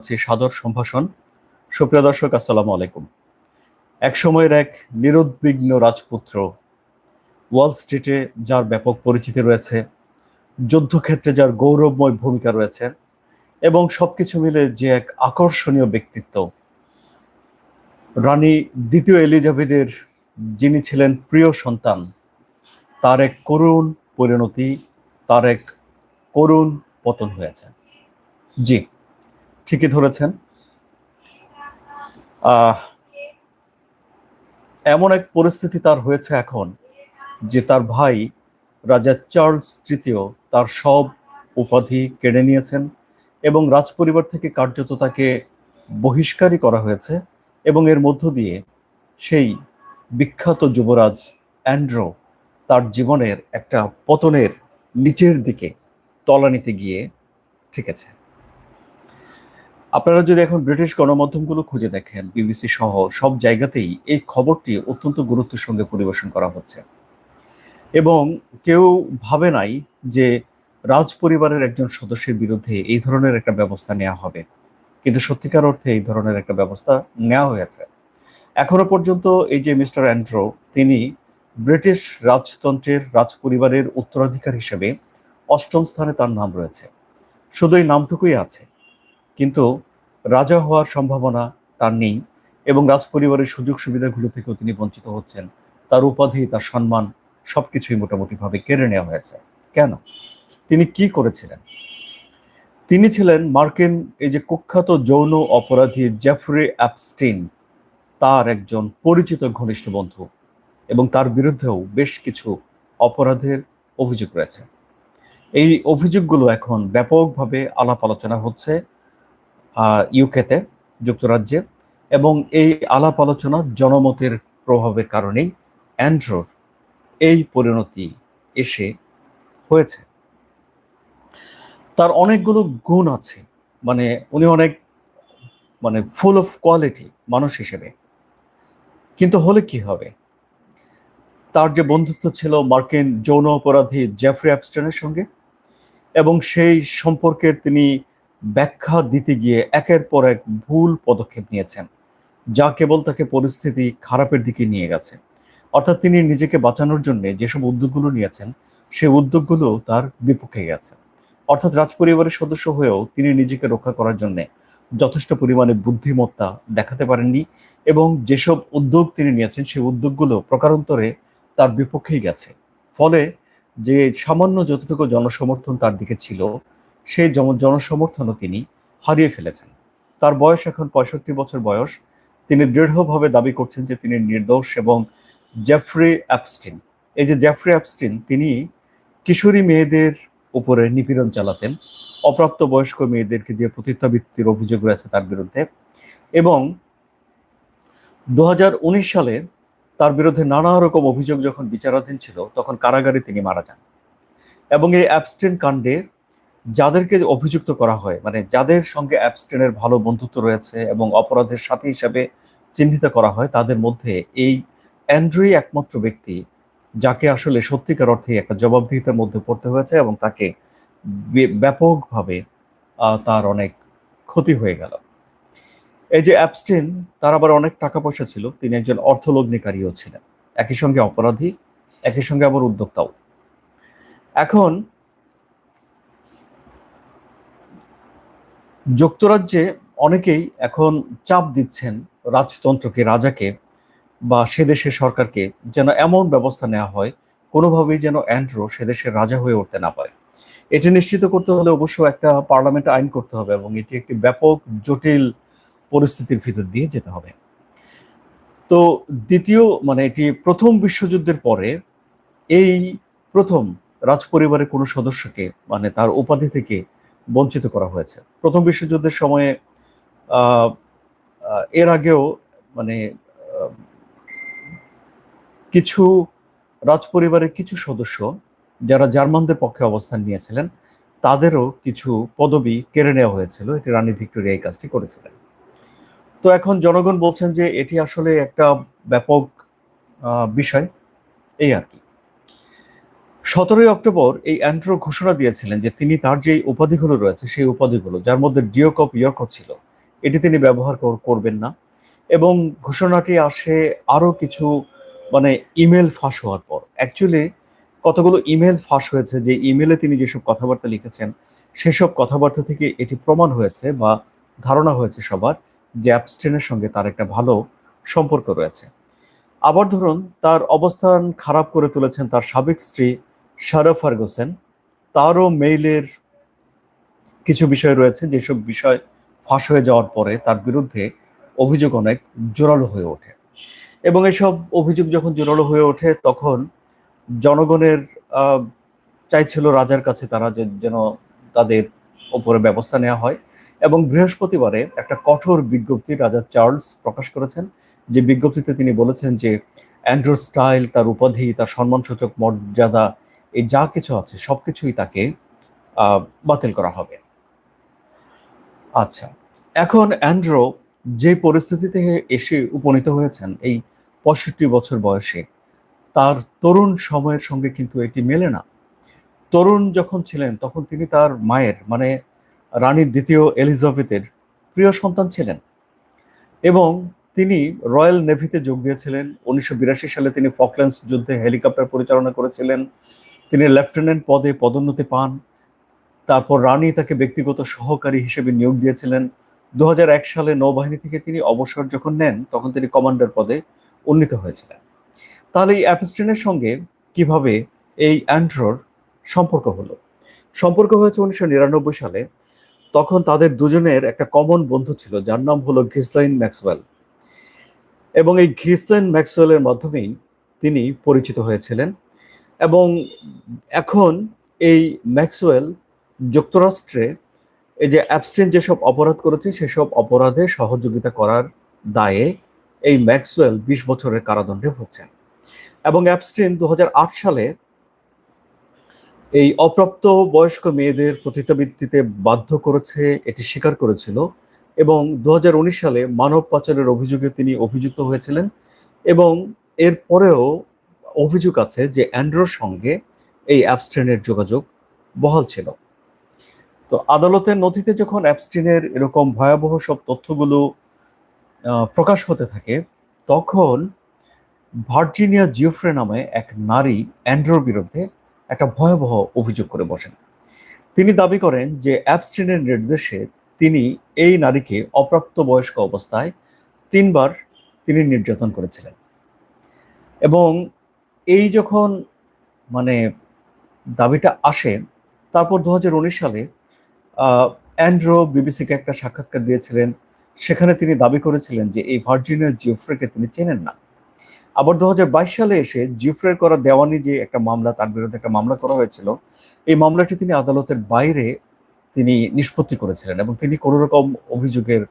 জানাচ্ছি সাদর সম্ভাষণ। সুপ্রিয় দর্শক, আসসালামু আলাইকুম। এক সময়ের এক নিরুদ্বিগ্ন রাজপুত্র ওয়াল স্ট্রিটে যার ব্যাপক পরিচিতি রয়েছে, যুদ্ধক্ষেত্রে যার গৌরবময় ভূমিকা রয়েছে এবং সবকিছু মিলে যে এক আকর্ষণীয় ব্যক্তিত্ব, রানী দ্বিতীয় এলিজাবেথের যিনি ছিলেন প্রিয় সন্তান, তার এক করুণ পরিণতি, তার এক করুণ পতন হয়েছে। জি। ঠিকই ধরেছেন। এমন এক পরিস্থিতি তার হয়েছে এখন, যে তার ভাই রাজা চার্লস তৃতীয় তার সব উপাধি কেড়ে নিয়েছেন এবং রাজপরিবার থেকে কার্যত তাকে বহিষ্কারই করা হয়েছে এবং এর মধ্য দিয়ে সেই বিখ্যাত যুবরাজ অ্যান্ড্রো তার জীবনের একটা পতনের নিচের দিকে তলানিতে গিয়ে ঠেকেছে। আপনারা যদি এখন ব্রিটিশ গণমাধ্যমগুলো খুঁজে দেখেন, বিবিসি সহ সব জায়গাতেই এই খবরটি অত্যন্ত গুরুত্বের সঙ্গে পরিবেশন করা হচ্ছে। এবং কেউ ভাবে নাই যে রাজ পরিবারের একজন সদস্যের বিরুদ্ধে এই ধরনের একটা ব্যবস্থা নেওয়া হবে। কিন্তু সত্যিকার অর্থে এই ধরনের একটা ব্যবস্থা নেওয়া হয়েছে। এখনও পর্যন্ত এই যে মিস্টার অ্যান্ড্রো, তিনি ব্রিটিশ রাজতন্ত্রের, রাজ পরিবারের উত্তরাধিকার হিসেবে অষ্টম স্থানে তার নাম রয়েছে। শুধু এই নামটুকুই আছে। কিন্তু রাজা হওয়ার সম্ভাবনা তার নেই এবং রাজপরিবারের সুযোগ সুবিধাগুলো থেকেও তিনি বঞ্চিত হচ্ছেন। তার উপাধি, তার সম্মান সবকিছুই মোটামুটিভাবে কেড়ে নেওয়া হয়েছে। কেন? তিনি কি করেছিলেন? তিনি ছিলেন মার্কিন এই যে কুখ্যাত যৌন অপরাধী জেফরি অ্যাপস্টিন, তার একজন পরিচিত ঘনিষ্ঠ বন্ধু এবং তার বিরুদ্ধেও বেশ কিছু অপরাধের অভিযোগ রয়েছে। এই অভিযোগগুলো এখন ব্যাপকভাবে আলাপ আলোচনা হচ্ছে। ইউকেতে যুক্তরাজ্যে, এবং এই আলাপ আলোচনা জনমতের প্রভাবের কারণেই অ্যান্ড্রোর এই পরিণতি এসে হয়েছে। তার অনেকগুলো গুণ আছে। মানে উনি অনেক মানে ফুল অফ কোয়ালিটি মানুষ হিসেবে। কিন্তু হলে কি হবে? তার যে বন্ধুত্ব ছিল মার্কিন যৌন অপরাধী জেফরি অ্যাপস্টনের সঙ্গে, এবং সেই সম্পর্কের তিনি ব্যাখ্যা দিতে গিয়ে একের পর এক ভুল পদক্ষেপ নিয়েছেন, যা কেবল তাকে পরিস্থিতি খারাপের দিকে নিয়ে গেছে। অর্থাৎ তিনি নিজেকে বাঁচানোর জন্য যেসব উদ্যোগগুলো নিয়েছেন সেই উদ্যোগগুলো তার বিপক্ষে গেছে। অর্থাৎ রাজপরিবারের সদস্য হয়েও তিনি নিজেকে রক্ষা করার জন্য যথেষ্ট পরিমাণে বুদ্ধিমত্তা দেখাতে পারেননি এবং যেসব উদ্যোগ তিনি নিয়েছেন সেই উদ্যোগগুলো প্রকারান্তরে তার বিপক্ষেই গেছে। ফলে যে সামান্য যতটুকু জনসমর্থন তার দিকে ছিল সেই জনসমর্থনও তিনি হারিয়ে ফেলেছেন। তার বয়স এখন পঁয়ষট্টি বছর বয়স। তিনি দৃঢ়ভাবে দাবি করছেন যে তিনি নির্দোষ এবং জেফ্রি অ্যাপস্টিন। এই যে জেফ্রি অ্যাপস্টিন, তিনি কিশোরী মেয়েদের উপরে নিপীড়ন চালাতেন অপ্রাপ্ত বয়স্ক মেয়েদেরকে দিয়ে প্রতিত্বাবৃত্তির অভিযোগ রয়েছে তার বিরুদ্ধে এবং দু হাজার উনিশ সালে তার বিরুদ্ধে নানা রকম অভিযোগ যখন বিচারাধীন ছিল, তখন কারাগারে তিনি মারা যান। এবং এই অ্যাবস্টেন কাণ্ডে যাদেরকে অভিযুক্ত করা হয় মানে যাদের সঙ্গে অ্যাবস্টেনের ভালো বন্ধুত্ব রয়েছে এবং অপরাধের সাথী হিসাবে চিহ্নিত করা হয়, তাদের মধ্যে এই অ্যান্ড্রুই একমাত্র ব্যক্তি যাকে আসলে সত্যিকার অর্থে একটা জবাবদিহিতার মধ্যে পড়তে হয়েছে এবং তাকে ব্যাপকভাবে তার অনেক ক্ষতি হয়ে গেল। এই যে অ্যাবস্টিন তার আবার অনেক টাকা পয়সা ছিল, তিনি একজন অর্থলগ্নিকারীও ছিলেন। একই সঙ্গে অপরাধী, একই সঙ্গে আবার উদ্যোক্তাও। এখন যুক্তরাজ্যে অনেকেই এখন চাপ দিচ্ছেন রাজতন্ত্রকে, রাজাকে বা সে দেশের সরকারকে যেন এমন ব্যবস্থা নেওয়া হয়, কোনোভাবেই যেন অ্যান্ড্রো সে দেশের রাজা হয়ে উঠতে না পারে। এটি নিশ্চিত করতে হলে অবশ্য একটা পার্লামেন্ট আইন করতে হবে এবং এটি একটি ব্যাপক, জটিল পরিস্থিতির ভিতর দিয়ে যেতে হবে। তো দ্বিতীয় মানে এটি প্রথম বিশ্বযুদ্ধের পরে এই প্রথম রাজপরিবারের কোনো সদস্যকে মানে তার উপাধি থেকে বঞ্চিত করা হয়েছে। প্রথম বিশ্বযুদ্ধের সময়ে এর আগেও মানে কিছু রাজপরিবারের কিছু সদস্য যারা জার্মানদের পক্ষে অবস্থান নিয়েছিলেন, তাদেরও কিছু পদবি কেড়ে নেওয়া হয়েছিল। এটি রানী ভিক্টোরিয়া এই কাজটি করেছিলেন। তো এখন জনগণ বলছেন যে এটি আসলে একটা ব্যাপক বিষয়। এই আর কি। সতেরোই অক্টোবর এই অ্যান্ড্রো ঘোষণা দিয়েছিলেন যে তিনি তার যে উপাধিগুলো রয়েছে, সেই উপাধিগুলো, যার মধ্যে ডিওক অফ ইয়র্কও ছিল, এটি তিনি ব্যবহার করবেন না। এবং ঘোষণাটি আসে আরও কিছু মানে ইমেল ফাঁস হওয়ার পর। অ্যাকচুয়ালি কতগুলো ইমেল ফাঁস হয়েছে, যে ইমেলে তিনি যেসব কথাবার্তা লিখেছেন, সেসব কথাবার্তা থেকে এটি প্রমাণ হয়েছে বা ধারণা হয়েছে সবার যে অ্যাপস্টেনের সঙ্গে তার একটা ভালো সম্পর্ক রয়েছে। আবার ধরুন, তার অবস্থান খারাপ করে তুলেছেন তার সাবেক স্ত্রী শারা ফার্গুসেন, তারও মেইলের কিছু বিষয় রয়েছে যেসব বিষয় ফাঁস হয়ে যাওয়ার পরে তার বিরুদ্ধে অভিযোগ অনেক জোরালো হয়ে ওঠে। এবং এসব অভিযোগ যখন জোরালো হয়ে ওঠে, তখন জনগণের চাইছিল রাজার কাছে তারা যেন তাদের উপরে ব্যবস্থা নেওয়া হয় এবং বৃহস্পতিবারে একটা কঠোর বিজ্ঞপ্তি রাজা চার্লস প্রকাশ করেছেন। যে বিজ্ঞপ্তিতে তিনি বলেছেন যে অ্যান্ড্রু স্টাইল তার উপাধি, তার সম্মানসূচক মর্যাদা এই যা কিছু আছে সবকিছুই তাকে আহ, বাতিল করা হবে। আচ্ছা এখন অ্যান্ড্রো যে পরিস্থিতিতে এসে উপনীত হয়েছেন এই পঁয়ষট্টি বছর বয়সে তার তরুণ সময়ের সঙ্গে কিন্তু এটি মেলে না। তরুণ যখন ছিলেন তখন তিনি তার মায়ের মানে রানীর দ্বিতীয় এলিজাবেথের প্রিয় সন্তান ছিলেন। এবং তিনি রয়্যাল নেভিতে যোগ দিয়েছিলেন। উনিশশো বিরাশি সালে তিনি ফকল্যান্ডস যুদ্ধে হেলিকপ্টার পরিচালনা করেছিলেন। তিনি লেফটেন্যান্ট পদে পদোন্নতি পান। তারপর রানী তাকে ব্যক্তিগত সহকারী হিসেবে নিয়োগ দিয়েছিলেন। দু হাজার এক সালে নৌবাহিনী থেকে তিনি অবসর যখন নেন, তখন তিনি কমান্ডার পদে উন্নীত হয়েছিলেন। তাহলে এই অ্যাপস্টিনের সঙ্গে কীভাবে এই অ্যান্ড্রোর সম্পর্ক হলো? সম্পর্ক হয়েছে উনিশশো নিরানব্বই সালে। তখন তাদের দুজনের একটা কমন বন্ধু ছিল, যার নাম হলো ঘিসলাইন ম্যাক্সওয়েল। এবং এই ঘিসলাইন ম্যাক্সওয়েলের মাধ্যমেই তিনি পরিচিত হয়েছিলেন। এবং এখন এই ম্যাক্সওয়েল যুক্তরাষ্ট্রে এই যে অ্যাবস্টেন যেসব অপরাধ করেছে, সেসব অপরাধে সহযোগিতা করার দায়ে এই ম্যাক্সওয়েল বিশ বছরের কারাদণ্ডে ভুগছেন। এবং অ্যাবস্টেন দু সালে এই অপ্রাপ্ত বয়স্ক মেয়েদের পতিতাবৃত্তিতে বাধ্য করেছে, এটি স্বীকার করেছিল এবং দু হাজার উনিশ সালে মানব পাচারের অভিযোগে তিনি অভিযুক্ত হয়েছিলেন এবং এর পরেও অভিযোগ আছে যে অ্যান্ড্রোর সঙ্গে এই অ্যাবস্টেনের যোগাযোগ বহাল ছিল। তো আদালতের নথিতে যখন অ্যাবস্টিনের এরকম ভয়াবহ সব তথ্যগুলো প্রকাশ হতে থাকে, তখন ভার্জিনিয়া জিওফ্রে নামে এক নারী অ্যান্ড্রোর বিরুদ্ধে একটা ভয়াবহ অভিযোগ করে বসেন। তিনি দাবি করেন যে অ্যাবস্টিনের নির্দেশে তিনি এই নারীকে অপ্রাপ্ত বয়স্ক অবস্থায় তিনবার তিনি নির্যাতন করেছিলেন। এবং এই যখন মানে দাবিটা আসে, তারপর দু হাজার উনিশ সালে অ্যান্ড্রো বিবিসিকে একটা সাক্ষাৎকার দিয়েছিলেন। সেখানে তিনি দাবি করেছিলেন যে এই ভার্জিনিয়ার জিওফ্রেকে তিনি চেনেন না। আবার দু হাজার বাইশ সালে এসে জিওফ্রের করা দেওয়ানি যে একটা মামলা, তার বিরুদ্ধে একটা মামলা করা হয়েছিল, এই মামলাটি তিনি আদালতের বাইরে তিনি নিষ্পত্তি করেছিলেন এবং তিনি কোনো রকম অভিযোগের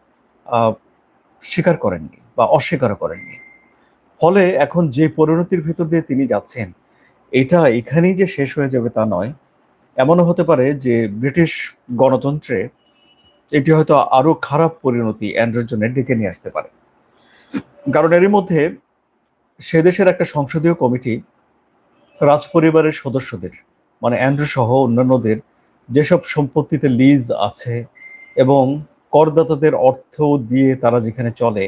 স্বীকার করেননি বা অস্বীকার করেননি। ফলে এখন যে পরিণতির ভিতর দিয়ে তিনি যাচ্ছেন, এটা এখানেই যে শেষ হয়ে যাবে তা নয়। এমনও হতে পারে যে ব্রিটিশ গণতন্ত্রে এটি হয়তো আরও খারাপ পরিণতি অ্যান্ড্রোর জন্য ডেকে নিয়ে আসতে পারে। কারণ এরই মধ্যে সে দেশের একটা সংসদীয় কমিটি রাজ পরিবারের সদস্যদের মানে অ্যান্ড্রু সহ অন্যান্যদের যেসব সম্পত্তিতে লিজ আছে এবং করদাতাদের অর্থ দিয়ে তারা যেখানে চলে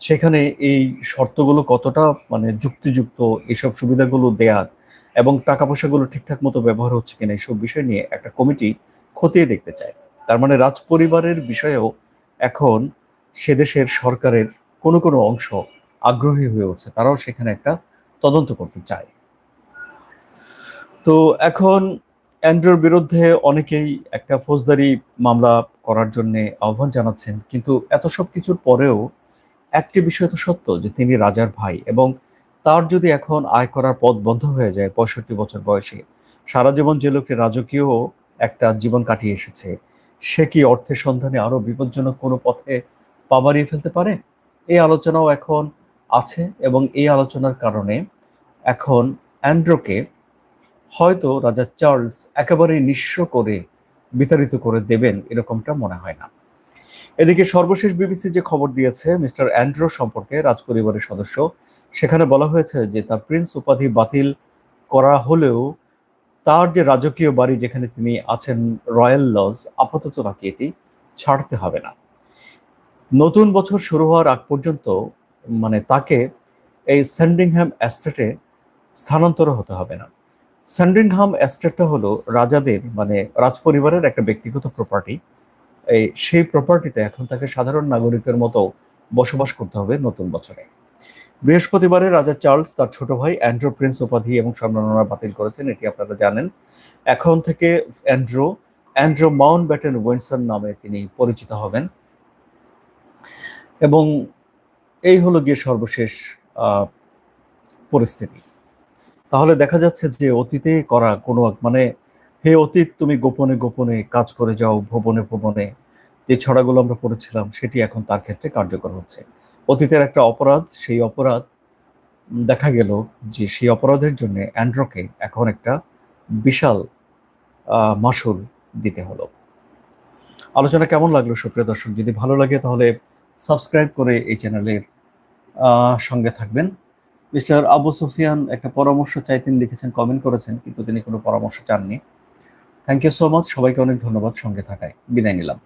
সেখানে এই শর্তগুলো কতটা মানে যুক্তিযুক্ত এইসব সুবিধাগুলো দেয়ার এবং টাকা পয়সাগুলো ঠিকঠাক মতো ব্যবহার হচ্ছে কিনা এইসব বিষয় নিয়ে একটা কমিটি খতিয়ে দেখতে চায়। তার মানে রাজ পরিবারের বিষয়েও এখন সে দেশের সরকারের কোনো কোনো অংশ আগ্রহী হয়ে উঠছে, তারাও সেখানে একটা তদন্ত করতে চায়। তো এখন অ্যান্ড্রোর বিরুদ্ধে অনেকেই একটা ফৌজদারি মামলা করার জন্য আহ্বান জানাচ্ছেন, কিন্তু এত সব কিছুর পরেও একটি বিষয় তো সত্য যে তিনি রাজার ভাই এবং তার যদি এখন আয় করার পথ বন্ধ হয়ে যায় পঁয়ষট্টি বছর বয়সে, সারা জীবন যে লোকটি রাজকীয় একটা জীবন কাটিয়ে এসেছে, সে কি অর্থের সন্ধানে আরও বিপজ্জনক কোনো পথে পা বাড়িয়ে ফেলতে পারে? এই আলোচনাও এখন আছে এবং এই আলোচনার কারণে এখন অ্যান্ড্রোকে হয়তো রাজা চার্লস একেবারেই নিঃস্ব করে বিতাড়িত করে দেবেন এরকমটা মনে হয় না। এদিকে সর্বশেষ বিবিসি যে খবর দিয়েছে, মিস্টার অ্যান্ড্রো সম্পর্কে রাজপরিবারের সদস্য, সেখানে বলা হয়েছে যে তার প্রিন্স উপাধি বাতিল করা হলেও তার যে রাজকীয় বাড়ি যেখানে তিনি আছেন, রয়্যাল লজ, আপাতত তাকে এটি ছাড়তে হবে না। নতুন বছর শুরু হওয়ার আগ পর্যন্ত মানে তাকে এই স্যান্ডিংহ্যাম এস্টেটে স্থানান্তর হতে হবে না। স্যান্ডিংহাম এস্টেটটা হলো রাজাদের মানে রাজপরিবারের একটা ব্যক্তিগত প্রপার্টি এই সেই প্রপার্টিতে এখন তাকে সাধারণ নাগরিকের মতো বসবাস করতে হবে নতুন বছরে। বৃহস্পতিবারে রাজা চার্লস তার ছোট ভাই অ্যান্ড্রো প্রিন্স উপাধি এবং সম্মাননা বাতিল করেছেন, এটি আপনারা জানেন। এখন থেকে Andrew Andrew Mountbatten Windsor নামে তিনি পরিচিত হবেন। এবং এই হলো গিয়ে সর্বশেষ পরিস্থিতি। তাহলে দেখা যাচ্ছে যে অতীতে করা কোনো মানে হে অতীত, তুমি গোপনে গোপনে কাজ করে যাও, ভবনে ভবনে। যে ছড়াগুলো আমরা পড়েছিলাম, সেটি এখন তার ক্ষেত্রে কার্যকর হচ্ছে। অতীতের একটা অপরাধ, সেই অপরাধ দেখা গেল যে সেই অপরাধের জন্য অ্যান্ড্রোকে এখন একটা বিশাল মাসুল দিতে হলো। আলোচনা কেমন লাগল সুপ্রিয় দর্শক? যদি ভালো লাগে তাহলে সাবস্ক্রাইব করে এই চ্যানেলের সঙ্গে থাকবেন। মিস্টার আবু সুফিয়ান একটা পরামর্শ চাইতেন, লিখেছেন, কমেন্ট করেছেন, কিন্তু তিনি কোনো পরামর্শ চাননি। থ্যাংক ইউ সো মাচ সবাইকে অনেক ধন্যবাদ সঙ্গে থাকায়। বিদায় নিলাম।